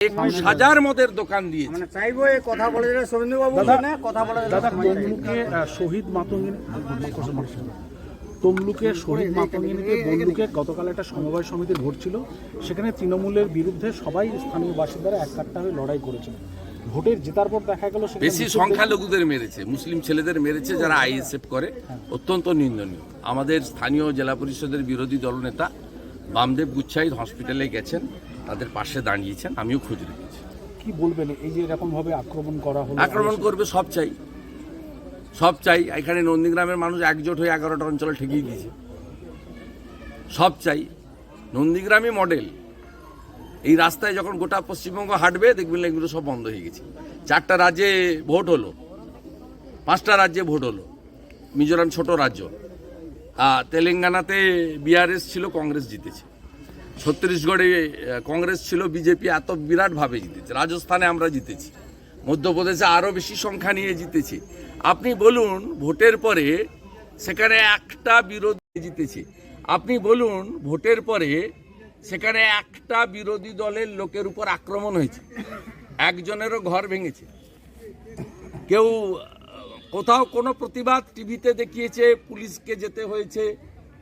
একুশ হাজার মদের দোকান দিয়েছে। মানে চাইব এই কথা বলে যেটা শুভেন্দুবাবু শুনে কথা বলে দাদা তমলুকে শহীদ মাতঙ্গিনী তমলুকে শহীদ মাতঙ্গিনীতে বন্ধুকে গতকাল একটা সমবায় সমিতির ভোট ছিল সেখানে তৃণমূলের বিরুদ্ধে সবাই স্থানীয় বাসিন্দারা এক হয়ে লড়াই করেছিল। ভোটের জেতার পর দেখা গেল বেশি সংখ্যালঘুদের মেরেছে মুসলিম ছেলেদের মেরেছে যারা আইএসএফ করে অত্যন্ত নিন্দনীয়। আমাদের স্থানীয় জেলা পরিষদের বিরোধী দলনেতা বামদেব গুচ্ছাই হসপিটালে গেছেন তাদের পাশে দাঁড়িয়েছেন আমিও খোঁজ রেখেছি। কি বলবেন? এই যে এরকম ভাবে আক্রমণ করা হলো আক্রমণ করবে সব চাই। সব চাই। এখানে নন্দীগ্রামের মানুষ একজোট হয়ে এগারোটা অঞ্চলে ঠেকিয়ে দিয়েছে। সব চাই। নন্দীগ্রামই মডেল। এই রাস্তায় যখন গোটা পশ্চিমবঙ্গ হাঁটবে দেখবেন এগুলো সব বন্ধ হয়ে গেছে। চারটা রাজ্যে ভোট হলো। পাঁচটা রাজ্যে ভোট হলো। মিজোরাম ছোট রাজ্য। তেলেঙ্গানাতে বিআরএস ছিল, কংগ্রেস জিতেছে। ছত্তিশগড়ে কংগ্রেস ছিল, বিজেপি এত বিরাটভাবে জিতেছে। রাজস্থানে আমরা জিতেছি। মধ্যপ্রদেশে আরও বেশি সংখ্যা নিয়ে জিতেছি। আপনি বলুন, ভোটের পরে সেখানে একটা বিরোধী জিতেছে। আপনি বলুন, ভোটের পরে সেখানে একটা বিরোধী দলের লোকের উপর আক্রমণ হয়েছে। একজনেরও ঘর ভেঙেছে। কেউ কোথাও কোনো প্রতিবাদ টিভিতে দেখিয়েছে পুলিশকে যেতে হয়েছে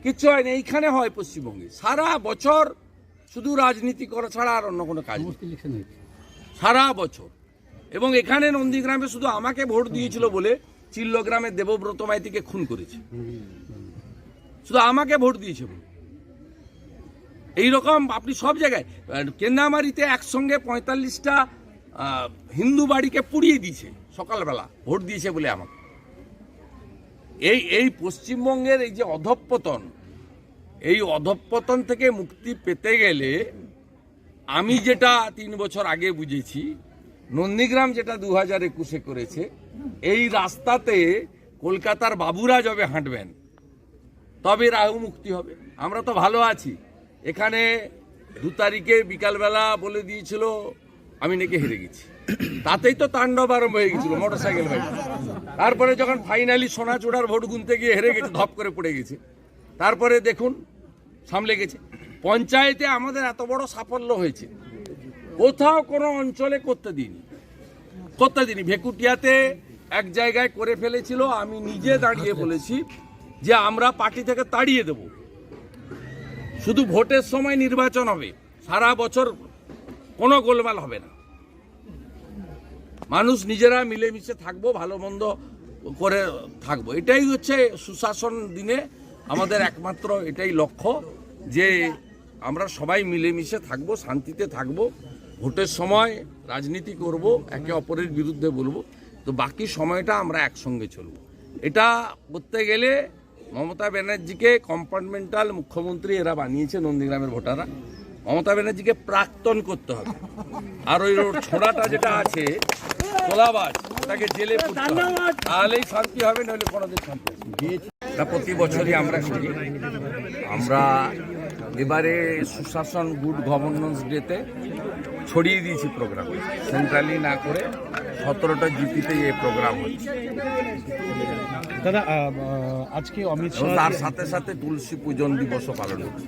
কিচ্ছু হয়নি। এইখানে হয় পশ্চিমবঙ্গে। সারা বছর শুধু রাজনীতি করা ছাড়া আর অন্য কোনো কাজ নেই। সারা বছর। এবং এখানে নন্দীগ্রামে শুধু আমাকে ভোট দিয়েছিল বলে চিল্লগ্রামে দেবব্রত মাইতিকে খুন করেছে। শুধু আমাকে ভোট দিয়েছে এইরকম আপনি সব জায়গায় কেন্দামারিতে একসঙ্গে পঁয়তাল্লিশটা হিন্দু বাড়িকে পুড়িয়ে দিয়েছে, সকালবেলা, ভোট দিয়েছে বলে আমাকে। এই এই পশ্চিমবঙ্গের এই যে অধঃপতন, এই অধঃপতন থেকে মুক্তি পেতে গেলে আমি যেটা তিন বছর আগে বুঝেছি, নন্দীগ্রাম যেটা দু হাজার একুশে করেছে, এই রাস্তাতে কলকাতার বাবুরা যবে হাঁটবেন, তবে রাহু মুক্তি হবে। আমরা তো ভালো আছি। এখানে দু তারিখে বিকালবেলা বলে দিয়েছিল আমি নাকি হেরে গেছি। তাতেই তো তাণ্ডব আরম্ভ হয়ে গেছিল মোটর সাইকেল তারপরে যখন ফাইনালি সোনাচূড়ার ভোট গুনতে গিয়ে হেরে গেছে, ধপ করে পড়ে গেছে। তারপরে দেখুন, সামলে গেছে। পঞ্চায়েতে আমাদের এত বড় সাফল্য হয়েছে। কোথাও কোনো অঞ্চলে করতে দিইনি। করতে দিইনি। ভেকুটিয়াতে এক জায়গায় করে ফেলেছিল, আমি নিজে দাঁড়িয়ে বলেছি যে আমরা পার্টি থেকে তাড়িয়ে দেব। শুধু ভোটের সময় নির্বাচন হবে, সারা বছর কোনো গোলমাল হবে না। মানুষ নিজেরা মিলেমিশে থাকব, ভালো মন্দ করে থাকব। এটাই হচ্ছে সুশাসন দিনে আমাদের একমাত্র এটাই লক্ষ্য যে আমরা সবাই মিলেমিশে থাকব, শান্তিতে থাকব, ভোটের সময় রাজনীতি করব, একে অপরের বিরুদ্ধে বলব। তো বাকি সময়টা আমরা একসঙ্গে চলবো। এটা করতে গেলে মমতা ব্যানার্জিকে কম্পার্টমেন্টাল মুখ্যমন্ত্রী এরা বানিয়েছে, নন্দীগ্রামের ভোটাররা। মমতা ব্যানার্জিকে প্রাক্তন করতে হবে। আর ওই ছোড়াটা যেটা আছে তোলাবাজ ওটাকে জেলে তাহলেই শান্তি হবে নইলে কোনোদিন শান্তি না। প্রতি বছরই আমরা করি। আমরা এবারে সুশাসন গুড গভর্নেন্স ডেতে ছড়িয়ে দিয়েছি প্রোগ্রাম সেন্ট্রালি না করে সতেরোটা জিপিতে এই প্রোগ্রাম হচ্ছে। দাদা আজকে অমিত তার সাথে সাথে তুলসী পূজন দিবসও পালন হচ্ছে।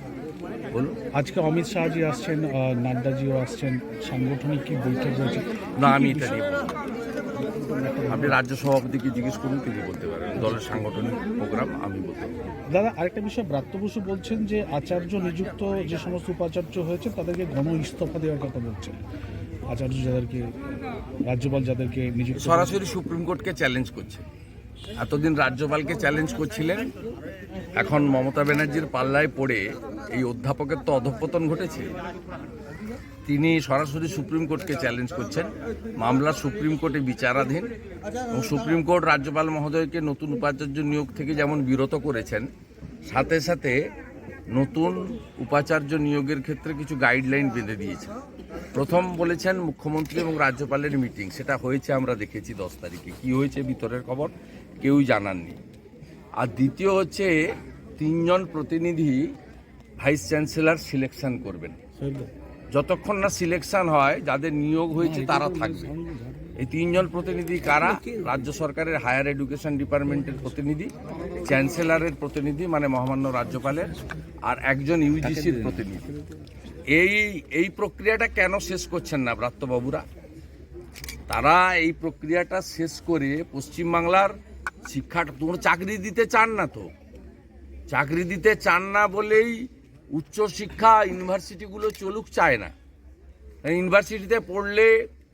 বলুন। আজকে অমিত শাহজি আসছেন নাড্ডাজিও আসছেন সাংগঠনিক কি বৈঠক রয়েছে? না আমি এটা নিয়ে আপনি রাজ্য সভাপতিকে জিজ্ঞেস করুন তিনি বলতে পারেন। দলের সাংগঠনিক প্রোগ্রাম আমি বলতে পারব। না। দাদা আরেকটা বিষয় ব্রাত্য বসু বলছেন যে আচার্য নিযুক্ত যে সমস্ত উপাচার্য হয়েছে তাদেরকে গণ ইস্তফা দেওয়ার কথা বলছেন। আচার্য যাদেরকে রাজ্যপাল যাদেরকে নিযুক্ত সরাসরি সুপ্রিম কোর্টকে চ্যালেঞ্জ করছে। এতদিন রাজ্যপালকে চ্যালেঞ্জ করছিলেন। এখন মমতা ব্যানার্জির পাল্লায় পড়ে এই অধ্যাপকের তো অধঃপতন ঘটেছে। তিনি সরাসরি সুপ্রিম কোর্টকে চ্যালেঞ্জ করছেন। মামলা সুপ্রিম কোর্টে বিচারাধীন এবং সুপ্রিম কোর্ট রাজ্যপাল মহোদয়কে নতুন উপাচার্য নিয়োগ থেকে যেমন বিরত করেছেন, সাথে সাথে নতুন উপাচার্য নিয়োগের ক্ষেত্রে কিছু গাইডলাইন বেঁধে দিয়েছেন। প্রথম বলেছেন মুখ্যমন্ত্রী এবং রাজ্যপালের মিটিং সেটা হয়েছে আমরা দেখেছি দশ তারিখে। কি হয়েছে ভিতরের খবর? কেউই জানাননি। আর দ্বিতীয় হচ্ছে তিনজন প্রতিনিধি ভাইস চ্যান্সেলর সিলেকশন করবেন। যতক্ষণ না সিলেকশন হয় যাদের নিয়োগ হয়েছে তারা থাকবে। এই তিনজন প্রতিনিধি কারা? রাজ্য সরকারের হায়ার এডুকেশন ডিপার্টমেন্টের প্রতিনিধি চ্যান্সেলরের প্রতিনিধি মানে মহামান্য রাজ্যপালের আর একজন ইউজিসির প্রতিনিধি। এই এই প্রক্রিয়াটা কেন শেষ করছেন না ব্রাত্যবাবুরা? তারা এই প্রক্রিয়াটা শেষ করে পশ্চিমবাংলার শিক্ষাটা তোমরা চাকরি দিতে চান না তো। চাকরি দিতে চান না বলেই উচ্চশিক্ষা ইউনিভার্সিটিগুলো চলুক চায় না। ইউনিভার্সিটিতে পড়লে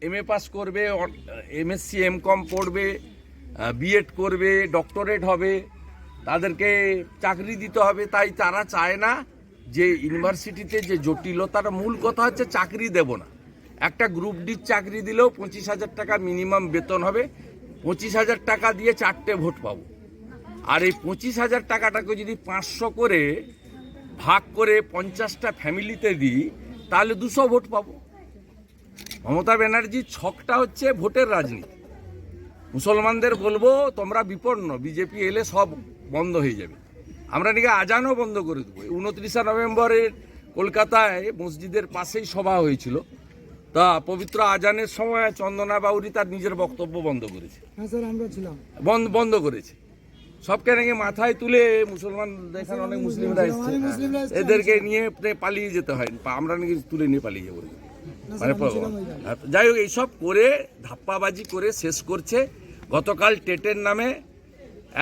এম এ পাস করবে এম এমএসসি এম কম পড়বে বিএড করবে ডক্টরেট হবে, তাদেরকে চাকরি দিতে হবে, তাই তারা চায় না যে ইউনিভার্সিটিতে যে জটিলতার মূল কথা হচ্ছে চাকরি দেব না। একটা গ্রুপ ডির চাকরি দিলেও পঁচিশ হাজার টাকা মিনিমাম বেতন হবে পঁচিশ হাজার টাকা দিয়ে চারটে ভোট পাবো। আর এই পঁচিশ হাজার টাকাটাকে যদি পাঁচশো করে ভাগ করে পঞ্চাশটা ফ্যামিলিতে দিই, তাহলে দুশো ভোট পাবো। মমতা ব্যানার্জির ছকটা হচ্ছে ভোটের রাজনীতি। মুসলমানদের বলব, তোমরা বিপন্ন, বিজেপি এলে সব বন্ধ হয়ে যাবে। আমরা নাকি আজানও বন্ধ করে দেবো। উনত্রিশে নভেম্বরের কলকাতায় মসজিদের পাশেই সভা হয়েছিল। তা পবিত্র আজানের সময় চন্দনা বাউরি তার নিজের বক্তব্য বন্ধ করেছে। হ্যাঁ বন্ধ বন্ধ করেছে। সবকে নাকি মাথায় তুলে মুসলমান এখানে অনেক মুসলিমরা এসছে। এদেরকে নিয়ে পালিয়ে যেতে হয়। আমরা নাকি তুলে নিয়ে পালিয়ে যাব। মানে যাই হোক এইসব করে ধাপ্পাবাজি করে শেষ করছে। গতকাল টেটের নামে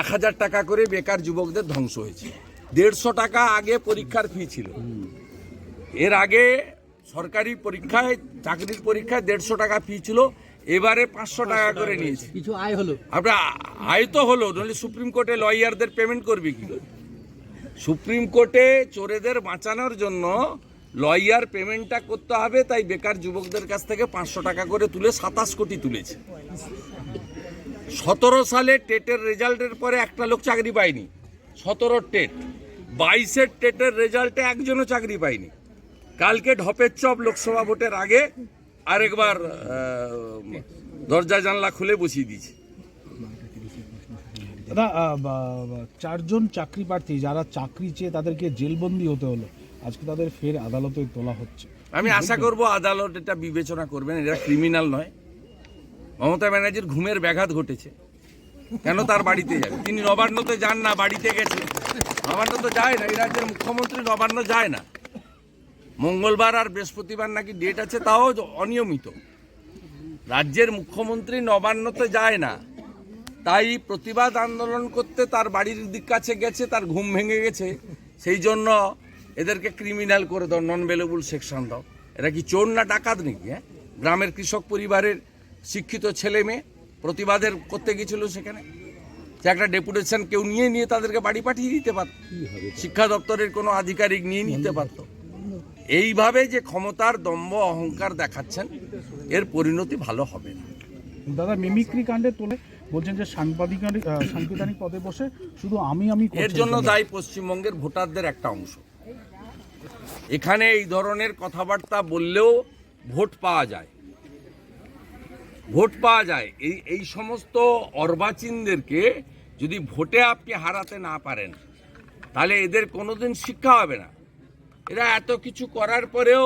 এক হাজার টাকা করে বেকার যুবকদের ধ্বংস হয়েছে। দেড়শো টাকা আগে পরীক্ষার ফি ছিল। এর আগে সরকারি পরীক্ষায় চাকরির পরীক্ষায় দেড়শো টাকা ফি ছিল এবারে পাঁচশো টাকা করে নিয়েছে। কিছু আয় হলো? আপনার আয় তো হলো নাহলে সুপ্রিম কোর্টে লয়ারদের পেমেন্ট করবে কি? সুপ্রিম কোর্টে চোরেদের বাঁচানোর জন্য লয়ার পেমেন্টটা করতে হবে তাই বেকার যুবকদের কাছ থেকে পাঁচশো টাকা করে তুলে সাতাশ কোটি তুলেছে। সতেরো সালে টেটের রেজাল্টের পরে একটা লোক চাকরি পায়নি সতেরো টেট। বাইশের টেটের রেজাল্টে একজনও চাকরি পায়নি। কালকে ঢপের চপ লোকসভা ভোটের আগে আরেকবার দরজা জানলা খুলে বসিয়ে দিয়েছে। দাদা চারজন চাকরি প্রার্থী যারা চাকরি চেয়ে তাদেরকে জেলবন্দি হতে হলো আজকে তাদের ফের আদালতে তোলা হচ্ছে। আমি আশা করব আদালত এটা বিবেচনা করবেন এটা ক্রিমিনাল নয়। মমতা ব্যানার্জির ঘুমের ব্যাঘাত ঘটেছে। কেন তার বাড়িতে যাবে? তিনি নবান্নতে যান না বাড়িতে গেছে। নবান্ন তো যায় না এই রাজ্যের মুখ্যমন্ত্রী নবান্ন যায় না। মঙ্গলবার আর বৃহস্পতিবার নাকি ডেট আছে তাও অনিয়মিত। রাজ্যের মুখ্যমন্ত্রী নবান্নতে যায় না। তাই প্রতিবাদ আন্দোলন করতে তার বাড়ির দিক কাছে গেছে তার ঘুম ভেঙে গেছে। সেই জন্য এদেরকে ক্রিমিনাল করে দাও নন বেলেবল সেকশন দাও। এরা কি চোর না ডাকাত নাকি হ্যাঁ? গ্রামের কৃষক পরিবারের শিক্ষিত ছেলে মেয়ে প্রতিবাদের করতে গেছিল সেখানে। যে একটা ডেপুটেশন কেউ নিয়ে নিয়ে তাদেরকে বাড়ি পাঠিয়ে দিতে পারত। শিক্ষা দপ্তরের কোনো আধিকারিক নিয়ে নিতে পারত। এইভাবে যে ক্ষমতার দম্ভ অহংকার দেখাচ্ছেন এর পরিণতি ভালো হবে না। দাদা মিমিক্রি কাণ্ডে তোলে বলছেন যে সাংবাদিক সাংবিধানিক পদে বসে শুধু আমি আমি এর জন্য? দায়ী পশ্চিমবঙ্গের ভোটারদের একটা অংশ। এখানে এই ধরনের কথাবার্তা বললেও ভোট পাওয়া যায়। ভোট পাওয়া যায়। এই এই সমস্ত অর্বাচীনদেরকে যদি ভোটে আপনি হারাতে না পারেন তাহলে এদের কোনোদিন শিক্ষা হবে না। এরা এত কিছু করার পরেও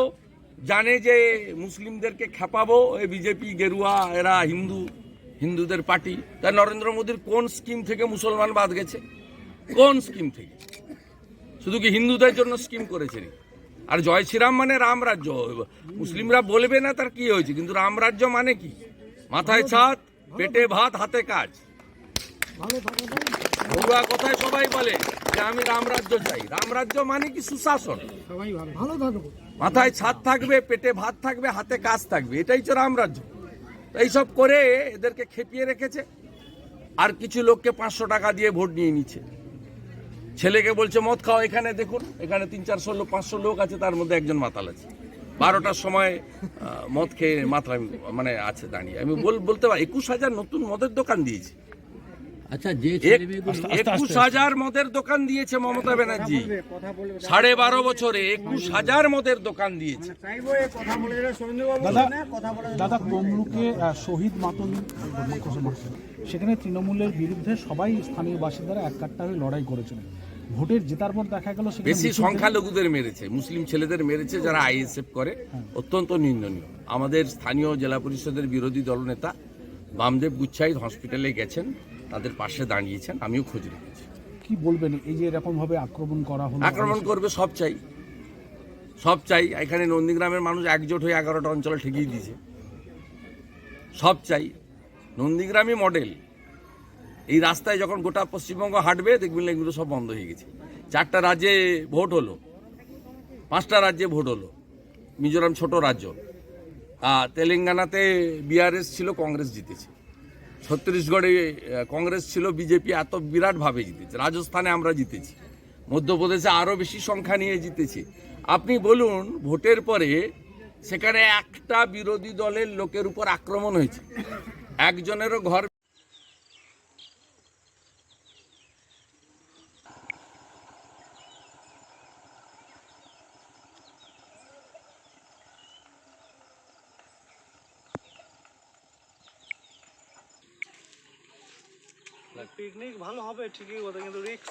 জানে যে মুসলিমদেরকে খেপাবো। এই বিজেপি, গেরুয়া, এরা হিন্দু, হিন্দুদের পার্টি। তা নরেন্দ্র মোদীর কোন স্কিম থেকে মুসলমান বাদ গেছে? কোন স্কিম থেকে? শুধু কি হিন্দুদের জন্য স্কিম করেছে আর জয় শ্রীরাম মানে রাম রাজ্য। মুসলিমরা বলবে না তার কি হয়েছে, কিন্তু রাম রাজ্য মানে কি? মাথায় ছাদ, পেটে ভাত, হাতে কাজ। কথায় সবাই বলে যে আমি রামরাজ্য চাই রামরাজ্য মানে কি সুশাসন? ভালো। ভালো থাকব। মাথায় ছাদ থাকবে পেটে ভাত থাকবে হাতে কাজ থাকবে। এটাই তো রামরাজ্য এইসব করে এদেরকে খেপিয়ে রেখেছে। আর কিছু লোককে পাঁচশো টাকা দিয়ে ভোট নিয়ে নিচ্ছে। ছেলেকে বলছে মদ খাও এখানে দেখুন। এখানে তিন চারশো লোক পাঁচশো লোক আছে তার মধ্যে একজন মাতাল আছে। বারোটার সময় মদ খেয়ে মাথায় মানে আছে দাঁড়িয়ে। আমি বল বলতে পারি একুশ হাজার নতুন মদের দোকান দিয়েছে। আচ্ছা যে একুশ হাজার মদের দোকান দিয়েছে মমতা ব্যানার্জি। সাড়ে বারো বছরে একুশ হাজার মদের দোকান দিয়েছে। দাদা তমলুকে শহীদ মাতন সেখানে তৃণমূলের বিরুদ্ধে সবাই স্থানীয় বাসিন্দারা এক কাট্টা হয়ে লড়াই করেছিলেন ভোটের জেতার পর দেখা গেল বেশি সংখ্যালঘুদের মেরেছে মুসলিম ছেলেদের মেরেছে যারা আইএসএফ করে অত্যন্ত নিন্দনীয়। আমাদের স্থানীয় জেলা পরিষদের বিরোধী দলনেতা বামদেব গুচ্ছাই হসপিটালে গেছেন। তাদের পাশে দাঁড়িয়েছেন আমিও খোঁজ রেখেছি। কি বলবেন? এই যে এরকম ভাবে আক্রমণ করা হলো আক্রমণ করবে সব চাই। সব চাই এখানে নন্দীগ্রামের মানুষ একজোট হয়ে এগারোটা অঞ্চলে ঠেকিয়ে দিয়েছে। সব চাই। নন্দীগ্রামই মডেল। এই রাস্তায় যখন গোটা পশ্চিমবঙ্গ হাঁটবে দেখবেন এগুলো সব বন্ধ হয়ে গেছে। চারটা রাজ্যে ভোট হলো। পাঁচটা রাজ্যে ভোট হলো। মিজোরাম ছোট রাজ্য। আর তেলেঙ্গানাতে বিআরএস ছিল কংগ্রেস জিতেছে। ছত্তিশগড়ে কংগ্রেস ছিল, বিজেপি এত বিরাটভাবে জিতেছে। রাজস্থানে আমরা জিতেছি। মধ্যপ্রদেশে আরও বেশি সংখ্যা নিয়ে জিতেছি। আপনি বলুন, ভোটের পরে সেখানে একটা বিরোধী দলের লোকের উপর আক্রমণ হয়েছে। একজনেরও ঘর পিকনিক ভালো হবে ঠিকই কথা কিন্তু রিক্স